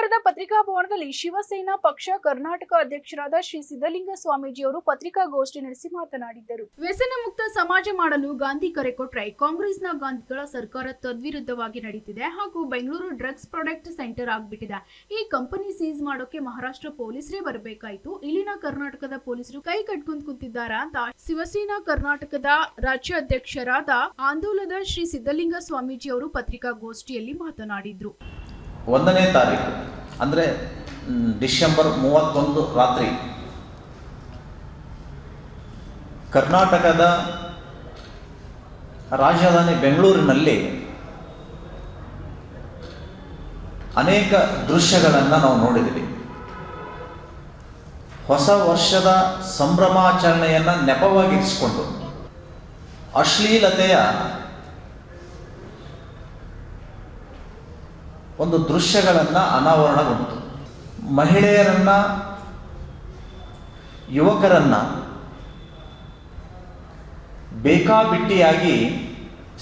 ನಗರದ ಪತ್ರಿಕಾ ಭವನದಲ್ಲಿ ಶಿವಸೇನಾ ಪಕ್ಷ ಕರ್ನಾಟಕ ಅಧ್ಯಕ್ಷರಾದ ಶ್ರೀ ಸಿದ್ದಲಿಂಗ ಸ್ವಾಮೀಜಿಯವರು ಪತ್ರಿಕಾಗೋಷ್ಠಿ ನಡೆಸಿ ಮಾತನಾಡಿದ್ದರು. ವ್ಯಸನ ಮುಕ್ತ ಸಮಾಜ ಮಾಡಲು ಗಾಂಧಿ ಕರೆ ಕೊಟ್ರೆ ಕಾಂಗ್ರೆಸ್ನ ಗಾಂಧಿಗಳ ಸರ್ಕಾರ ತದ್ವಿರುದ್ಧವಾಗಿ ನಡೀತಿದೆ ಹಾಗೂ ಬೆಂಗಳೂರು ಡ್ರಗ್ಸ್ ಪ್ರಾಡಕ್ಟ್ ಸೆಂಟರ್ ಆಗ್ಬಿಟ್ಟಿದೆ. ಈ ಕಂಪನಿ ಸೀಸ್ ಮಾಡೋಕೆ ಮಹಾರಾಷ್ಟ್ರ ಪೊಲೀಸರೇ ಬರಬೇಕಾಯ್ತು. ಇಲ್ಲಿನ ಕರ್ನಾಟಕದ ಪೊಲೀಸರು ಕೈ ಕಟ್ಕೊಂಡ್ ಕುಂತಿದ್ದಾರ ಅಂತ ಶಿವಸೇನಾ ಕರ್ನಾಟಕದ ರಾಜ್ಯ ಅಧ್ಯಕ್ಷರಾದ ಆಂದೋಲನದ ಶ್ರೀ ಸಿದ್ದಲಿಂಗ ಸ್ವಾಮೀಜಿ ಅವರು ಪತ್ರಿಕಾಗೋಷ್ಠಿಯಲ್ಲಿ ಮಾತನಾಡಿದ್ರು. ಒಂದನೇ ತಾರೀಕು, ಅಂದರೆ ಡಿಸೆಂಬರ್ ಮೂವತ್ತೊಂದು ರಾತ್ರಿ. ಕರ್ನಾಟಕದ ರಾಜಧಾನಿ ಬೆಂಗಳೂರಿನಲ್ಲಿ ಅನೇಕ ದೃಶ್ಯಗಳನ್ನು ನಾವು ನೋಡಿದ್ದೀವಿ. ಹೊಸ ವರ್ಷದ ಸಂಭ್ರಮಾಚರಣೆಯನ್ನು ನೆಪವಾಗಿರಿಸಿಕೊಂಡು ಅಶ್ಲೀಲತೆಯ ಒಂದು ದೃಶ್ಯಗಳನ್ನು ಅನಾವರಣಗೊಂಡಿತು. ಮಹಿಳೆಯರನ್ನ, ಯುವಕರನ್ನ ಬೇಕಾಬಿಟ್ಟಿಯಾಗಿ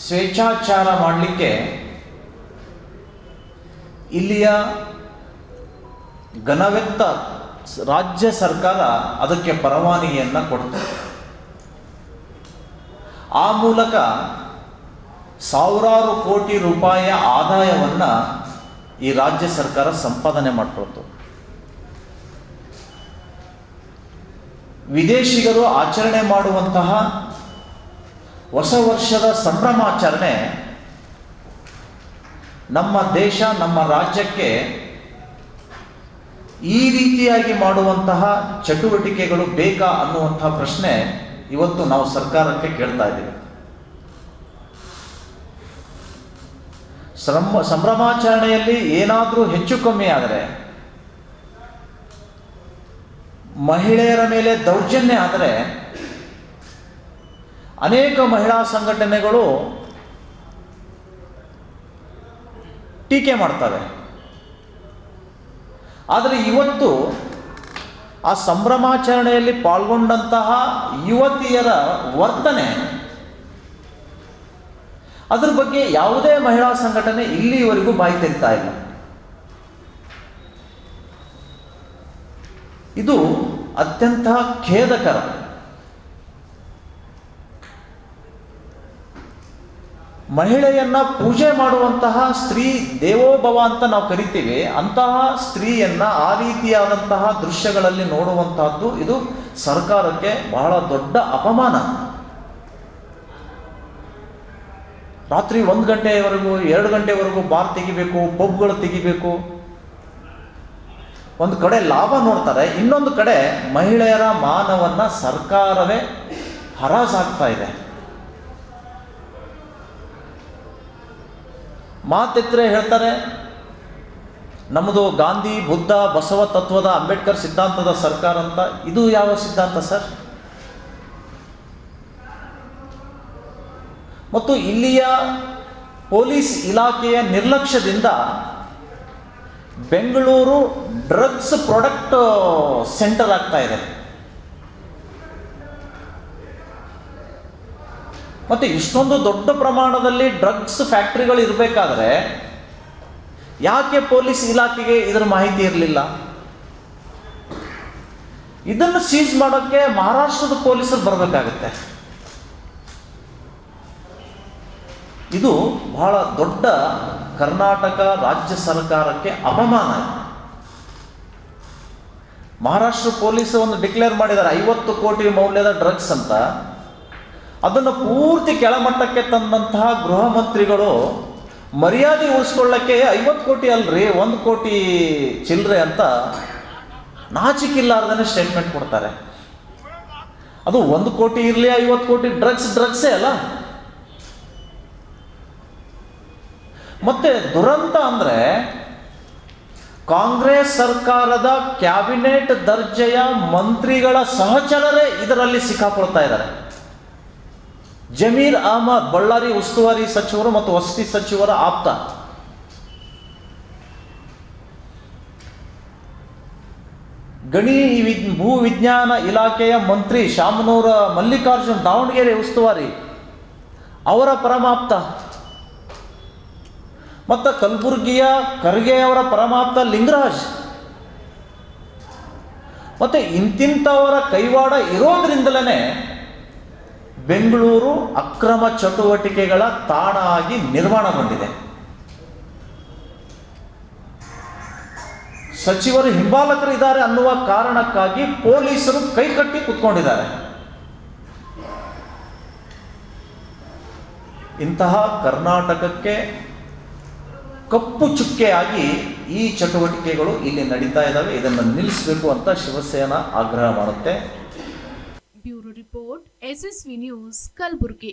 ಸ್ವೇಚ್ಛಾಚಾರ ಮಾಡಲಿಕ್ಕೆ ಇಲ್ಲಿಯ ಘನವೆತ್ತ ರಾಜ್ಯ ಸರ್ಕಾರ ಅದಕ್ಕೆ ಪರವಾನಗಿಯನ್ನು ಕೊಡ್ತು. ಆ ಮೂಲಕ ಸಾವಿರಾರು ಕೋಟಿ ರೂಪಾಯಿಯ ಆದಾಯವನ್ನು ಈ ರಾಜ್ಯ ಸರ್ಕಾರ ಸಂಪಾದನೆ ಮಾಡಿಕೊಳ್ತು. ವಿದೇಶಿಗರು ಆಚರಣೆ ಮಾಡುವಂತಹ ಹೊಸ ವರ್ಷದ ಸಂಭ್ರಮಾಚರಣೆ ನಮ್ಮ ದೇಶ, ನಮ್ಮ ರಾಜ್ಯಕ್ಕೆ ಈ ರೀತಿಯಾಗಿ ಮಾಡುವಂತಹ ಚಟುವಟಿಕೆಗಳು ಬೇಕಾ ಅನ್ನುವಂತಹ ಪ್ರಶ್ನೆ ಇವತ್ತು ನಾವು ಸರ್ಕಾರಕ್ಕೆ ಕೇಳ್ತಾ ಇದ್ದೀವಿ. ಸಂಭ್ರಮ ಸಂಭ್ರಮಾಚರಣೆಯಲ್ಲಿ ಏನಾದರೂ ಹೆಚ್ಚು ಕಮ್ಮಿ ಆದರೆ, ಮಹಿಳೆಯರ ಮೇಲೆ ದೌರ್ಜನ್ಯ ಆದರೆ, ಅನೇಕ ಮಹಿಳಾ ಸಂಘಟನೆಗಳು ಟೀಕೆ ಮಾಡ್ತವೆ. ಆದರೆ ಇವತ್ತು ಆ ಸಂಭ್ರಮಾಚರಣೆಯಲ್ಲಿ ಪಾಲ್ಗೊಂಡಂತಹ ಯುವತಿಯರ ವರ್ತನೆ ಅದ್ರ ಬಗ್ಗೆ ಯಾವುದೇ ಮಹಿಳಾ ಸಂಘಟನೆ ಇಲ್ಲಿಯವರೆಗೂ ಬಾಯಿ ತೆರಿತಾ ಇಲ್ಲ. ಇದು ಅತ್ಯಂತ ಖೇದಕರ. ಮಹಿಳೆಯನ್ನ ಪೂಜೆ ಮಾಡುವಂತಹ ಸ್ತ್ರೀ ದೇವೋಭವ ಅಂತ ನಾವು ಕರಿತೀವಿ, ಅಂತಹ ಸ್ತ್ರೀಯನ್ನ ಆ ರೀತಿಯಾದಂತಹ ದೃಶ್ಯಗಳಲ್ಲಿ ನೋಡುವಂತಹದ್ದು ಇದು ಸರ್ಕಾರಕ್ಕೆ ಬಹಳ ದೊಡ್ಡ ಅಪಮಾನ. ರಾತ್ರಿ ಒಂದು ಗಂಟೆವರೆಗೂ, ಎರಡು ಗಂಟೆವರೆಗೂ ಬಾರ್ ತೆಗಿಬೇಕು, ಪಬ್ಗಳು ತೆಗಿಬೇಕು. ಒಂದು ಕಡೆ ಲಾಭ ನೋಡ್ತಾರೆ, ಇನ್ನೊಂದು ಕಡೆ ಮಹಿಳೆಯರ ಮಾನವನ್ನ ಸರ್ಕಾರವೇ ಹರಾಸಾಗ್ತಾ ಇದೆ. ಮಾತೆತ್ತರೆ ಹೇಳ್ತಾರೆ, ನಮ್ಮದು ಗಾಂಧಿ, ಬುದ್ಧ, ಬಸವ ತತ್ವದ ಅಂಬೇಡ್ಕರ್ ಸಿದ್ಧಾಂತದ ಸರ್ಕಾರ ಅಂತ. ಇದು ಯಾವ ಸಿದ್ಧಾಂತ ಸರ್? ಮತ್ತು ಇಲ್ಲಿಯ ಪೊಲೀಸ್ ಇಲಾಖೆಯ ನಿರ್ಲಕ್ಷ್ಯದಿಂದ ಬೆಂಗಳೂರು ಡ್ರಗ್ಸ್ ಪ್ರಾಡಕ್ಟ್ ಸೆಂಟರ್ ಆಗ್ತಾ ಇದೆ. ಮತ್ತು ಇಷ್ಟೊಂದು ದೊಡ್ಡ ಪ್ರಮಾಣದಲ್ಲಿ ಡ್ರಗ್ಸ್ ಫ್ಯಾಕ್ಟ್ರಿಗಳು ಇರಬೇಕಾದ್ರೆ ಯಾಕೆ ಪೊಲೀಸ್ ಇಲಾಖೆಗೆ ಇದರ ಮಾಹಿತಿ ಇರಲಿಲ್ಲ? ಇದನ್ನು ಸೀಸ್ ಮಾಡೋಕ್ಕೆ ಮಹಾರಾಷ್ಟ್ರದ ಪೊಲೀಸರು ಬರಬೇಕಾಗುತ್ತೆ. ಇದು ಬಹಳ ದೊಡ್ಡ ಕರ್ನಾಟಕ ರಾಜ್ಯ ಸರ್ಕಾರಕ್ಕೆ ಅಪಮಾನ ಮಹಾರಾಷ್ಟ್ರ ಪೊಲೀಸ್ ಒಂದು ಡಿಕ್ಲೇರ್ ಮಾಡಿದ್ದಾರೆ, ಐವತ್ತು ಕೋಟಿ ಮೌಲ್ಯದ ಡ್ರಗ್ಸ್ ಅಂತ. ಅದನ್ನು ಪೂರ್ತಿ ಕೆಳಮಟ್ಟಕ್ಕೆ ತಂದಂತಹ ಗೃಹ ಮಂತ್ರಿಗಳು ಮರ್ಯಾದೆ ಉಳಿಸ್ಕೊಳ್ಳಕ್ಕೆ ಐವತ್ತು ಕೋಟಿ ಅಲ್ರಿ, ಒಂದು ಕೋಟಿ ಚಿಲ್ಲರೆ ಅಂತ ನಾಚಿಕಿಲ್ಲಾರ್ದೇ ಸ್ಟೇಟ್ಮೆಂಟ್ ಕೊಡ್ತಾರೆ. ಅದು ಒಂದು ಕೋಟಿ ಇರಲಿ, ಐವತ್ತು ಕೋಟಿ ಡ್ರಗ್ಸ್, ಡ್ರಗ್ಸೇ ಅಲ್ಲ. ಮತ್ತೆ ದುರಂತ ಅಂದರೆ ಕಾಂಗ್ರೆಸ್ ಸರ್ಕಾರದ ಕ್ಯಾಬಿನೆಟ್ ದರ್ಜೆಯ ಮಂತ್ರಿಗಳ ಸಹಚರರೇ ಇದರಲ್ಲಿ ಸಿಕ್ಕಾಕೊಳ್ತಾ ಇದ್ದಾರೆ. ಜಮೀರ್ ಅಹಮದ್, ಬಳ್ಳಾರಿ ಉಸ್ತುವಾರಿ ಸಚಿವರು ಮತ್ತು ವಸತಿ ಸಚಿವರ ಆಪ್ತ. ಗಣಿ ಭೂ ವಿಜ್ಞಾನ ಇಲಾಖೆಯ ಮಂತ್ರಿ ಶಾಮನೂರ ಮಲ್ಲಿಕಾರ್ಜುನ್ ದಾವಣಗೆರೆ ಉಸ್ತುವಾರಿ. ಅವರ ಪರಮಾಪ್ತ. ಮತ್ತು ಕಲಬುರಗಿಯ ಖರ್ಗೆಯವರ ಪರಮಾಪ್ತ ಲಿಂಗರಾಜ್. ಮತ್ತು ಇಂತಿಂಥವರ ಕೈವಾಡ ಇರೋದ್ರಿಂದಲೇ ಬೆಂಗಳೂರು ಅಕ್ರಮ ಚಟುವಟಿಕೆಗಳ ತಾಣ ಆಗಿ ನಿರ್ಮಾಣಗೊಂಡಿದೆ ಸಚಿವರು ಹಿಂಬಾಲಕರು ಇದ್ದಾರೆ ಅನ್ನುವ ಕಾರಣಕ್ಕಾಗಿ ಪೊಲೀಸರು ಕೈಕಟ್ಟಿ ಕುತ್ಕೊಂಡಿದ್ದಾರೆ. ಇಂತಹ ಕರ್ನಾಟಕಕ್ಕೆ ಕಪ್ಪು ಚುಕ್ಕೆಯಾಗಿ ಈ ಚಟುವಟಿಕೆಗಳು ಇಲ್ಲಿ ನಡೀತಾ ಇದ್ದಾವೆ. ಇದನ್ನು ನಿಲ್ಲಿಸಬೇಕು ಅಂತ ಶಿವಸೇನಾ ಆಗ್ರಹ ಮಾಡುತ್ತೆ. Bureau report, SSV news, Kalaburagi.